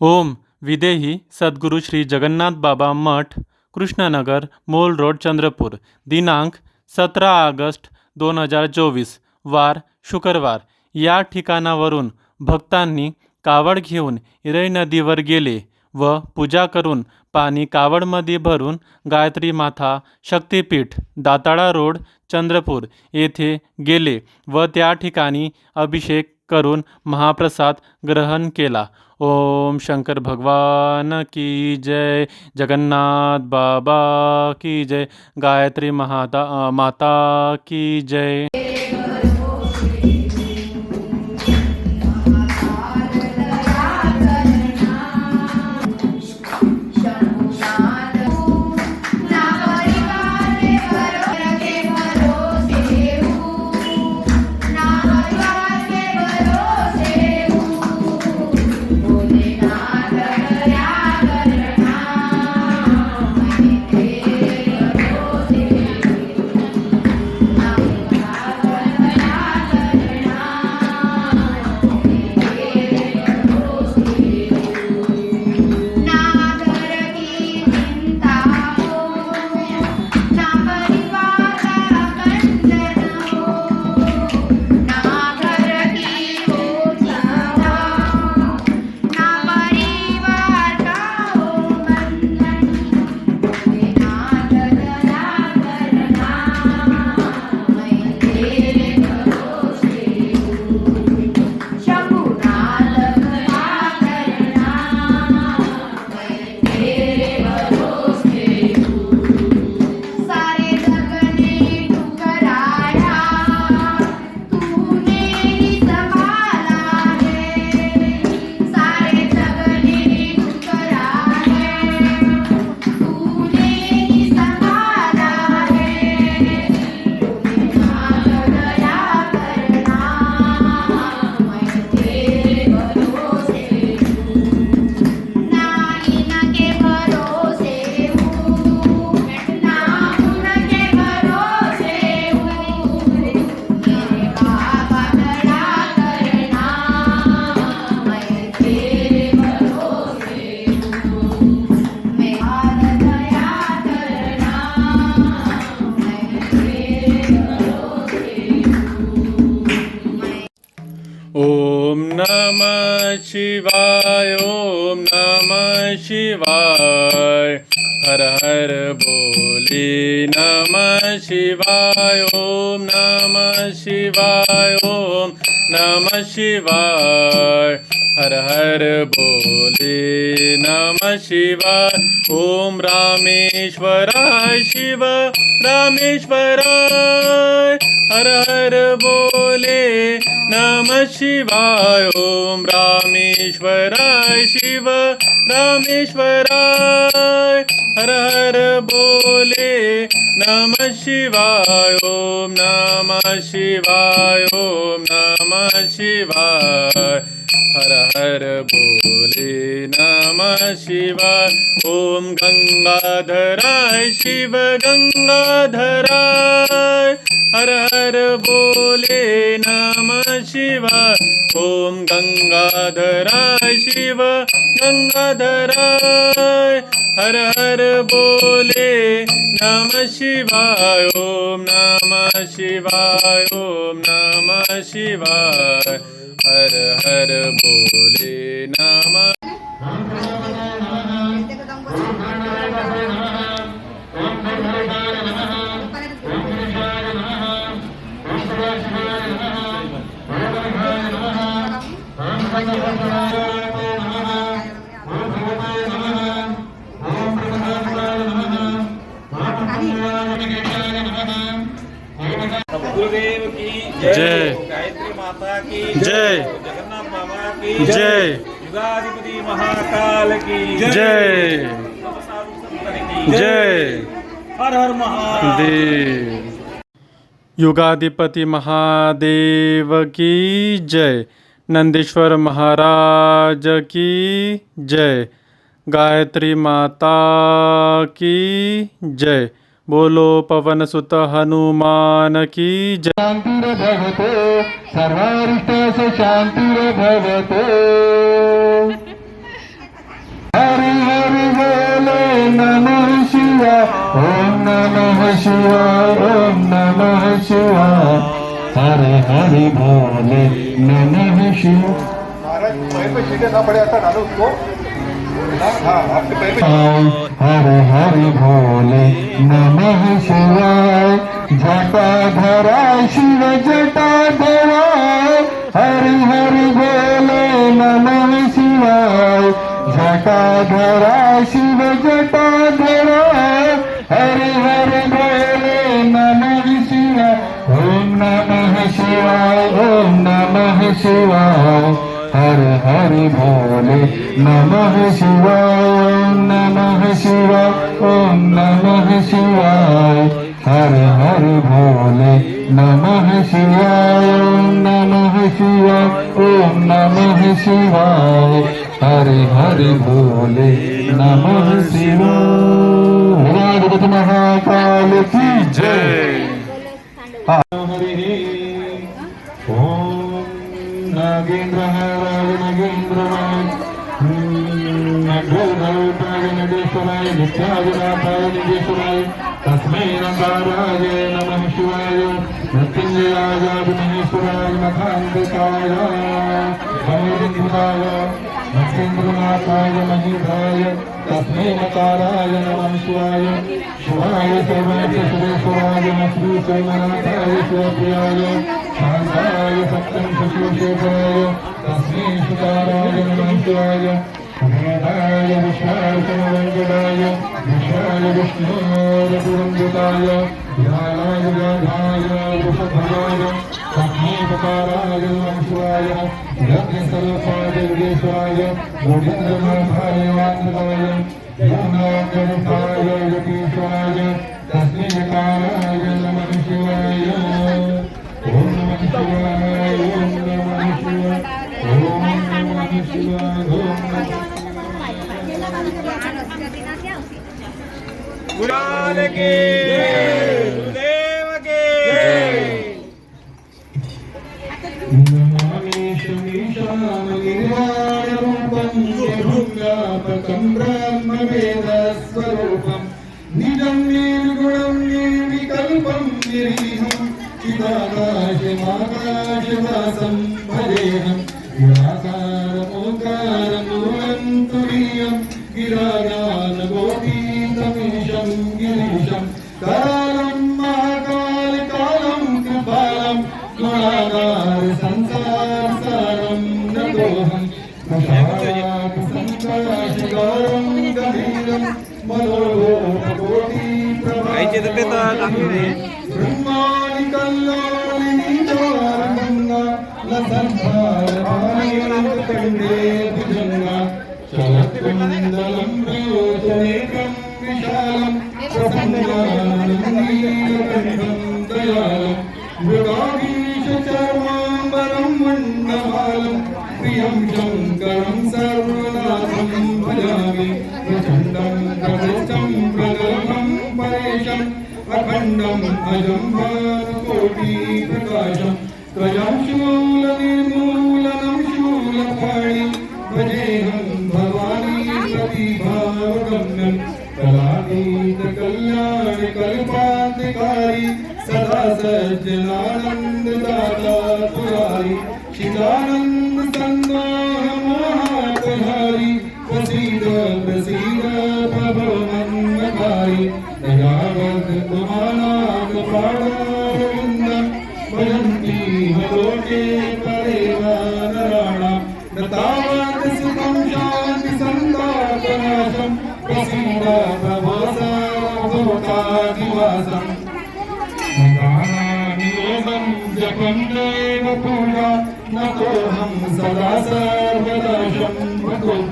ओम विदेही सद्गुरू श्री जगन्नाथ बाबा मठ कृष्णनगर मोल रोड चंद्रपूर दिनांक सतरा ऑगस्ट दोन हजार चोवीस वार शुक्रवार. या ठिकाणावरून भक्तांनी कावड घेऊन इरई नदीवर गेले व पूजा करून पाणी कावडमध्ये भरून गायत्री माथा शक्तिपीठ दाताळा रोड चंद्रपूर येथे गेले व त्या ठिकाणी अभिषेक करून महाप्रसाद ग्रहण केला. ओम शंकर भगवान की जय जगन्नाथ बाबा की जय गायत्री महाता माता की जय। शिवाय ओम नमः शिवाय। हर हर बोले नमः शिवाय ओम नमः शिवाय ओम नमः शिवाय हर हर बोले नमः शिवाय ओम रामेश्वराय शिव, रामेश्वराय। हर हर बोले नमः शिवाय, ओम रामेश्वराय शिव, रामेश्वराय। हर हर बोले नमः शिवाय, ओम नमः शिवाय, ओम नमः शिवाय। हर हर बोले नमः शिवाय ओम गंगाधराय शिव गंगाधराय। हर हर बोले नमः शिवाय ओम गंगाधराय शिव गंगाधराय। हर हर बोले नमः शिवाय। ओम नमः शिवाय। ओम नमः शिवाय हर हर बोले नमः गुरुदेव की जय। गायत्री माता की जय। जगन्नाथ बाबा की जय। युगाधिपति महाकाल की जय। जय। हर हर महादेव। युगाधिपति महादेव की जय। नंदीश्वर महाराज की जय। गायत्री माता की जय। बोलो पवन सुत हनुमान की जय। शांति भगवते सर्वरिष्ट से शांति भगवते हरि हरि बोले नमः शिवा ओम नमः शिवाय ओम नमः शिवाय। हरे हरि बोले नमः शिवाय। महाराज पीछे ना पड़े ऐसा डालो उसको। हरे हरि भोले नमः शिवाय जटाधरा शिव जटा जटाधरा हरि हरि भोले नमः शिवाय जटाधरा शिव जटा जटाधरा हरि हरि भोले नमः शिवाय ॐ नमः शिवाय ॐ नमः शिवाय। हर हरि भोले नमः शिवाय ॐ नमः शिवाय ॐ नमः शिवाय हर हरि भोले नमः शिवाय ॐ नमः शिवाय ॐ नमः शिवाय हरि हरि भोले नमः शिवाय राजपति महाकाल की नागेन्द्रहाराय नगेन्द्रराय नगोधरूपाय नगेश्वराय नित्यादिनाथाय निगेश्वराय तस्मै नकाराय नमः शिवाय तस्मै नकाराय नमः शिवाय शिवाय सर्वाय सुरेश्वराय श्री सोमनाथाय शिवप्रियाय शान्ताय सत्यं शशिशेखराय तस्मै सुकाराय नमः शिवाय वेदाय विष्णाय समवेङ्कटाय विष्णाय विष्णोरपुरन्दुताय ध्यानाय व्याधाय वृषभवाय तस्मै सकाराय नमः शिवाय यज्ञस्वरूपाय योगेश्वराय गोविन्दनाथाय वासुदेवाय योगनाथाय यतीश्वराय तस्मै सकाराय नमः शिवाय ॐ नमः शिवाय ॐ नमः शिवाय ॐ नमः शिवाय ॐ नमः गुरुदेव की నివాసం భజేహం నివాసారమోకారమోహంతురీయం గిరాగానగోపీతమీశం గిరీశం. కాలం మహాకాల కాలం కృపాలం. గుణాగార సంసారసారం నగోహం. సంకాశికారం గభీరం. మనోహోపకోటి ప్రభా लसन्धारपाणिकण्डे भुजङ्गा चलत्कुन्दलं प्रयोजनेकं विशालं प्रसन्नानन्दीलकण्ठं दयालं मृगाधीशचर्माम्बरं मण्डमालं प्रियं शङ्करं सर्वनाथं भजामि प्रचण्डं प्रकृष्टं प्रगल्भं परेशम् अखण्डम् अजं भानुकोटिप्रकाशं त्वयं शूलनिर्मूलनं शूलपाणि भजेऽहं भवानी प्रतिभावगम्यं कलातीतकल्याणकल्पान्तिकारी सदा सज्जनानन्ददाता पुरारि। शिवानन्द सन्दाहमोहापहारि प्रसीद प्रसीद प्रभो मन्मकारि दयावद्गुमानागपाडारविन्द पूजा नतोऽहं सदा सर्वदा शम्भुभं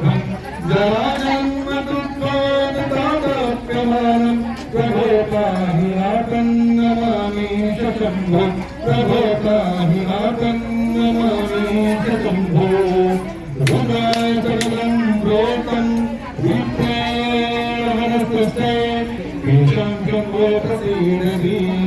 जराजन्म दुःखादतादप्यमानं प्रभो पाहि आकन्नमामि शम्भो प्रभो पाहि आकन्नमामि शम्भो रुद्राय सकलं प्रोतं विप्रेणहरस्तस्ते केशं शम्भो प्रसीदधीम्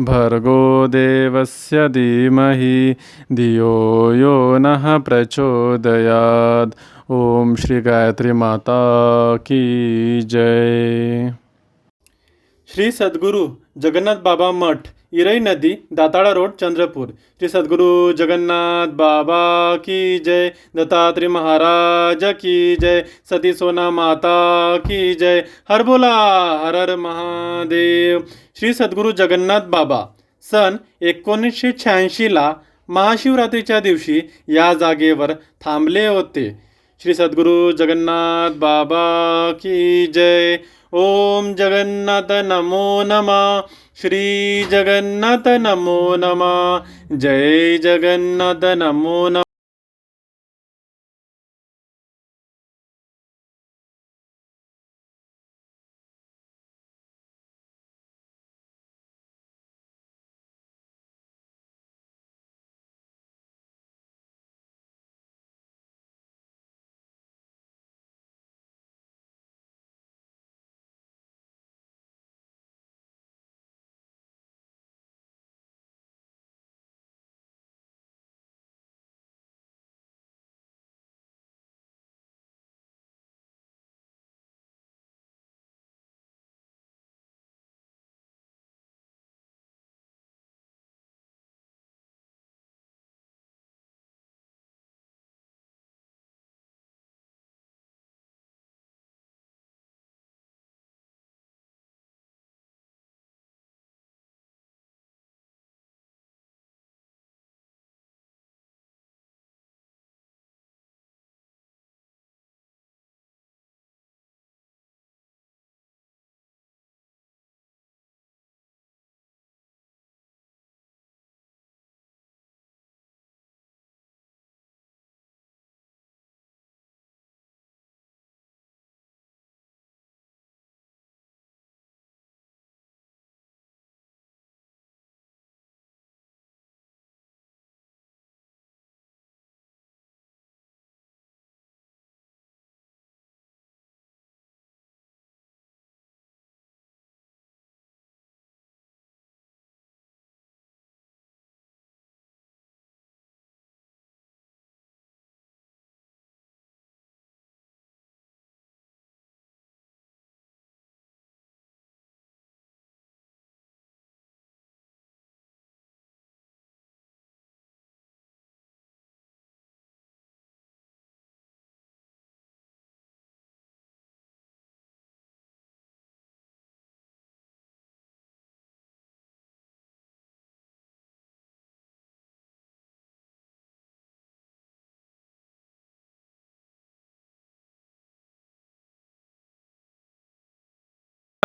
भर्गो देवस्य धीमहि, धियो यो नः प्रचोदयात्। ॐ श्री गायत्री माता की जय। श्री सद्गुरु जगन्नाथ बाबा मठ इरई नदी दाताळा रोड चंद्रपूर। श्री सद्गुरु जगन्नाथ बाबा की जय। दत्तात्री महाराज की जय। सती सोना माता की जय। हर बोला हर हर महादेव। श्री सद्गुरु जगन्नाथ बाबा सन एकोणीसशे शहाऐंशीला महाशिवरात्रीच्या दिवशी या जागेवर थांबले होते. श्री सद्गुरु जगन्नाथ बाबा की जय. ओम जगन्नाथ नमो नमः. श्री जगन्नाथ नमो नमः। जय जगन्नाथ नमो नमः।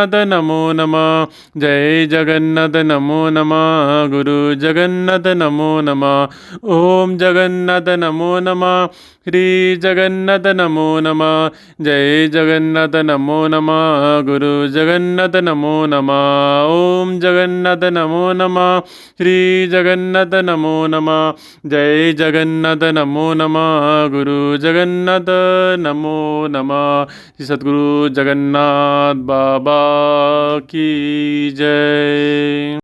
नमो नमः जय जगन्नाथ नमो नमः गुरु जगन्नाथ नमो नमः ओम जगन्नाथ नमो नमः श्री जगन्नाथ नमो नमः जय जगन्नाथ नमो नमः गुरु जगन्नाथ नमो नमः ओम जगन्नाथ नमो नमः श्री जगन्नाथ नमो नमः जय जगन्नाथ नमो नमः गुरु जगन्नाथ नमो नमः श्री सद्गुरु जगन्नाथ बाबा की जय।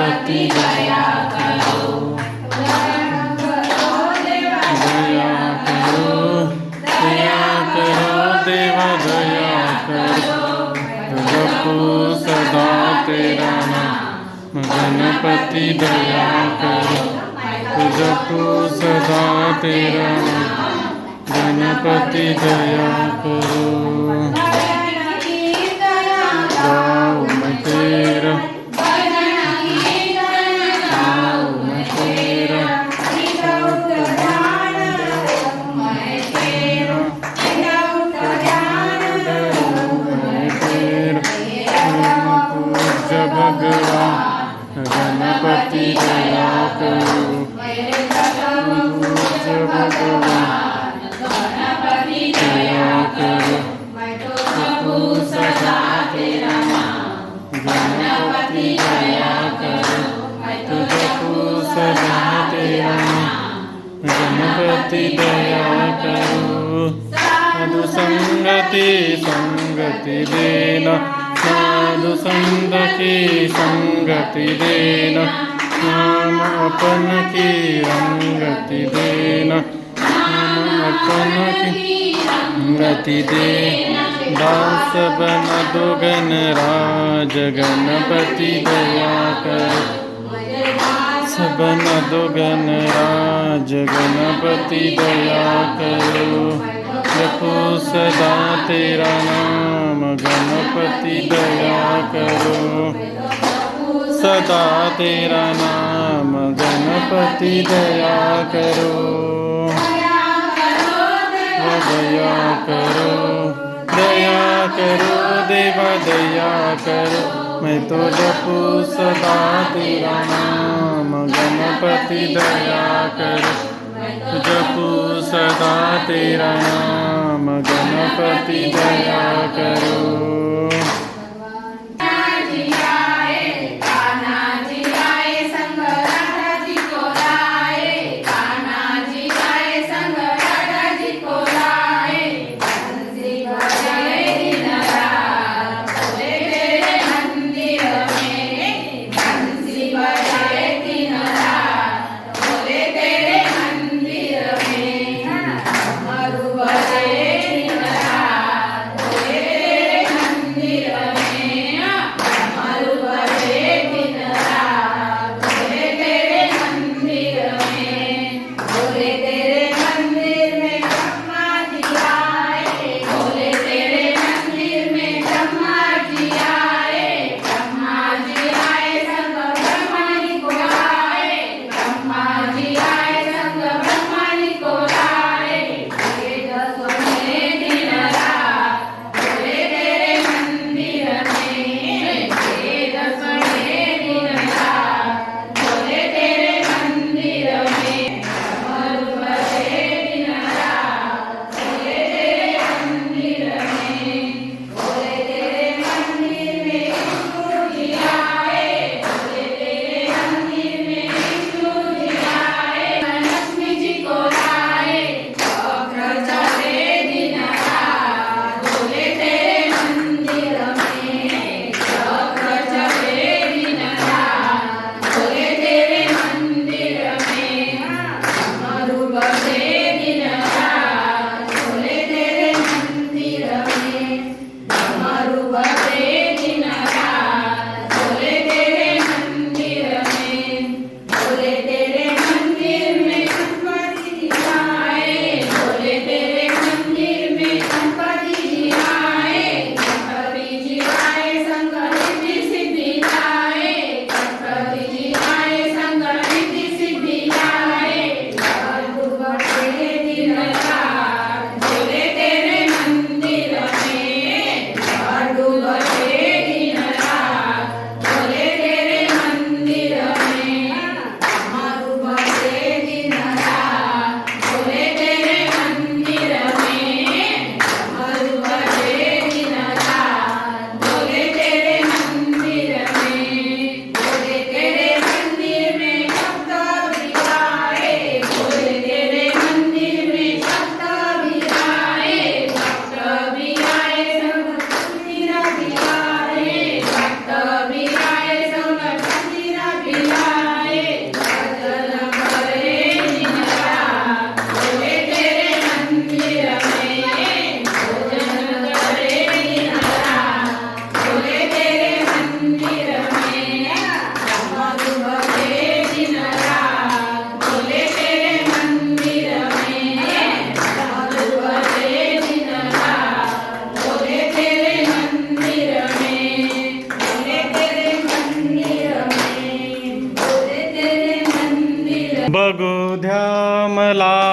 पति दया करो दया करो करो दया सदा तेरा गणपति दया करो जपो सदा तेरा गणपति दया करो गणपति दया करो। साधु संगति संगति देना। साधु संगति संगति देना। नाम अपन की रंगति देना। अपन की गति दे दास बन दुगन, राज गणपति दया कर। सबन दुगन, राज गणपति दया करो। जपो सदा तेरा नाम गणपति दया करो। सदा तेरा नाम गणपति दया करो। दया करो दया करो, देवा दया करो। मैं तो जपू सदा तेरा नाम गणपति दया करो। जपू सदा तेरा नाम गणपति दया करो। बघू द्या मला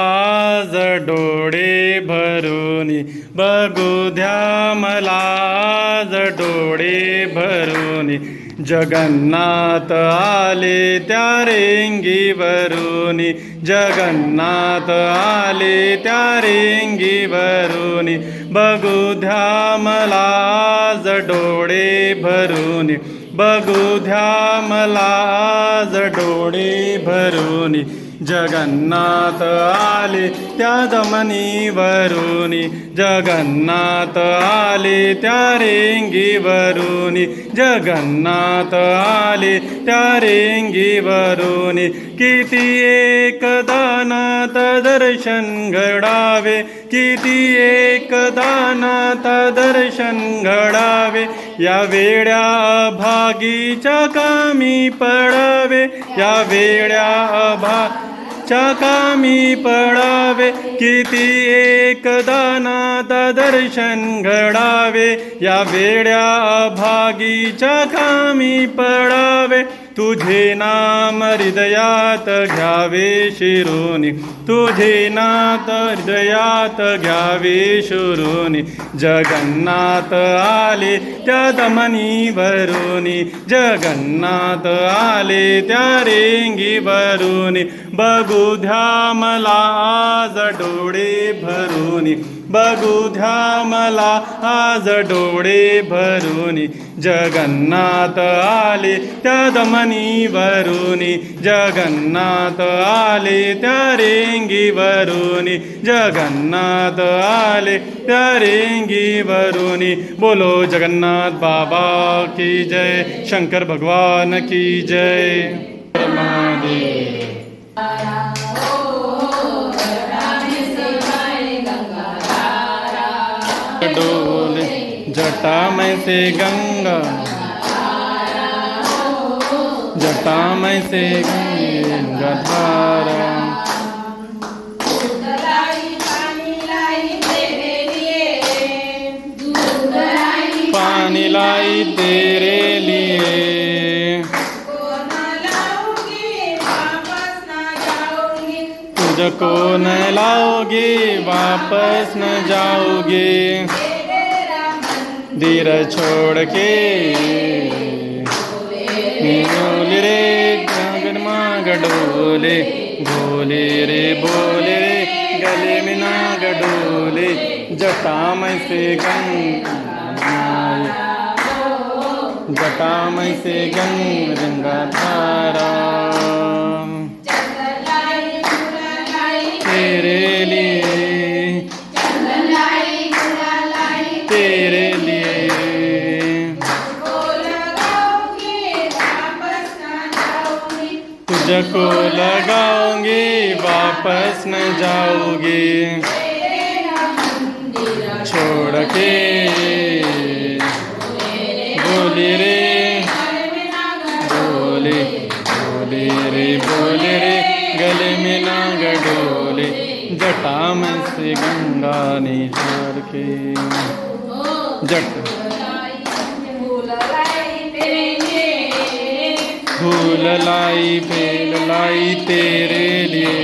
डोळे भरूनी. बघू द्या मला डोळे भरूनी. जगन्नाथ आले त्या रेंगीवरूनी. जगन्नाथ आले त्या रेंगीवरूनी. बघू द्या मला डोळे भरूनी. बघू द्या मला आज डोळे भरूनी जगन्नाथ आले. त्या जमनीवरूनी जगन्नाथ आले त्या रेंगीवरूनी. जगन्नाथ आले त्या रेंगीवरूनी. किती एकदानात दर्शन घडावे. किती एकदानात दर्शन घडावे. या वेड्या भागीच्या कामी पडावे. या वेड्या च्या कामी पडावे किती एकदानात दर्शन घडावे या वेड्या भागीच्या कामी पडावे. तुझे नाम हृदयात घ्यावे शिरोनी. तुझे नाथ हृदयात घ्यावे शिरोनी. जगन्नाथ आले त्या दमनी भरूनी जगन्नाथ आले त्या रेंगी भरूनी बघू ध्या मला आज डोळे भरूनी. बघू द्या मला आज डोळे भरूनी, जगन्नाथ आले त्या दमनी वरूनी, जगन्नाथ आले त्या रेंगी जगन्नाथ आले त्या रेंगी वरूनी। बोलो जगन्नाथ बाबा की जय, शंकर भगवान की जय महादेव। जटा में से गंगा। जटा में से गंगा धारा। पानी लाई तेरे लिए। तुझको न लाओगे, वापस न जाओगे। धीर छोड़ के बोले रे गगन माँ गडोले बोले रे बोले रे गले में ना गडोले जटा में से गंगा जटा में से गंगा धारा गुलाल लाई तेरे लिए तुझको लगाओगे वापस न जाओगे छोड़ के। बोले रे, बोले बोले रे बोले रे, गले में ना गडोले जटा में से गंगा निहार के। जट। फूल लाई बेल लाई तेरे लिए।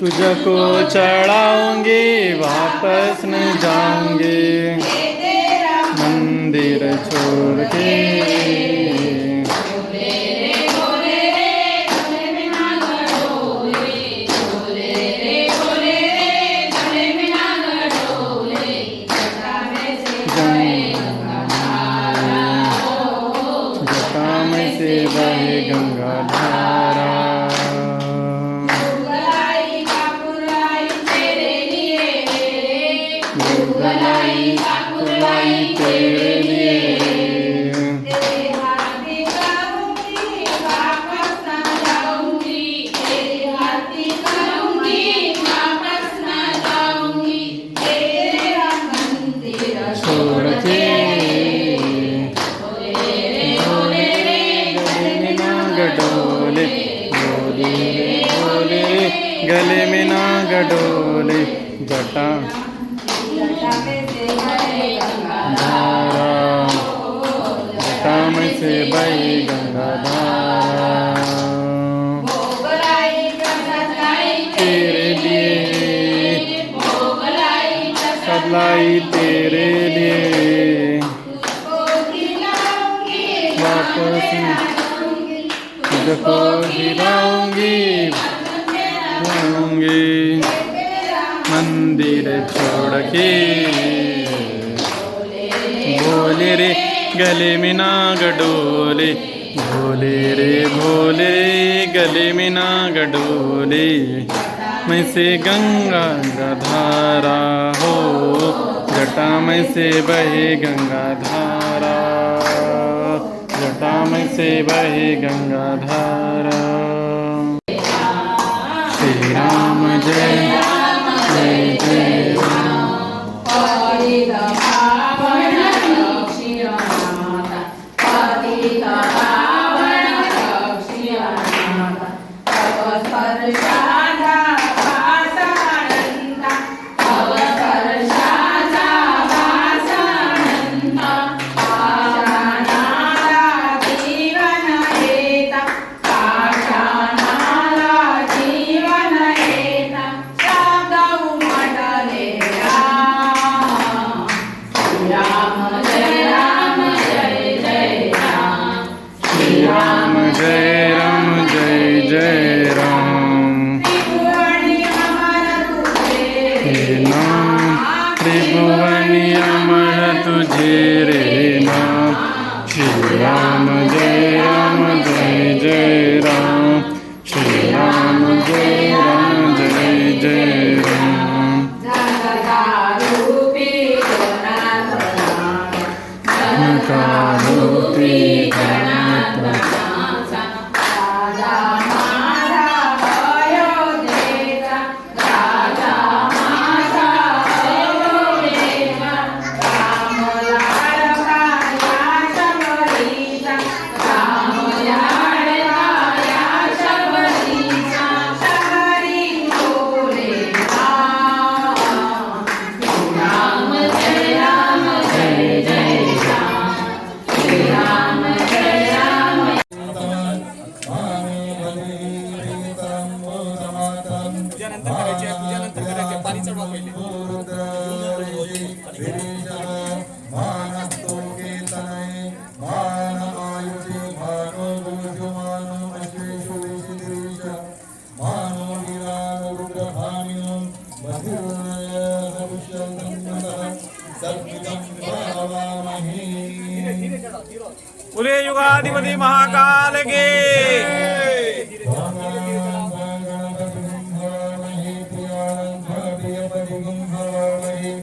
तुझको चढ़ाऊँगे वापस न जाऊँगे। मंदिर छोड़ के। भोले रे, गले में नाग डोले भोले रे, भोले गले में नाग डोले मैं से गंगा धारा हो, जटा में से बहे गंगा धारा। जटा में से बहे गंगा धारा। श्री राम जय जय जय the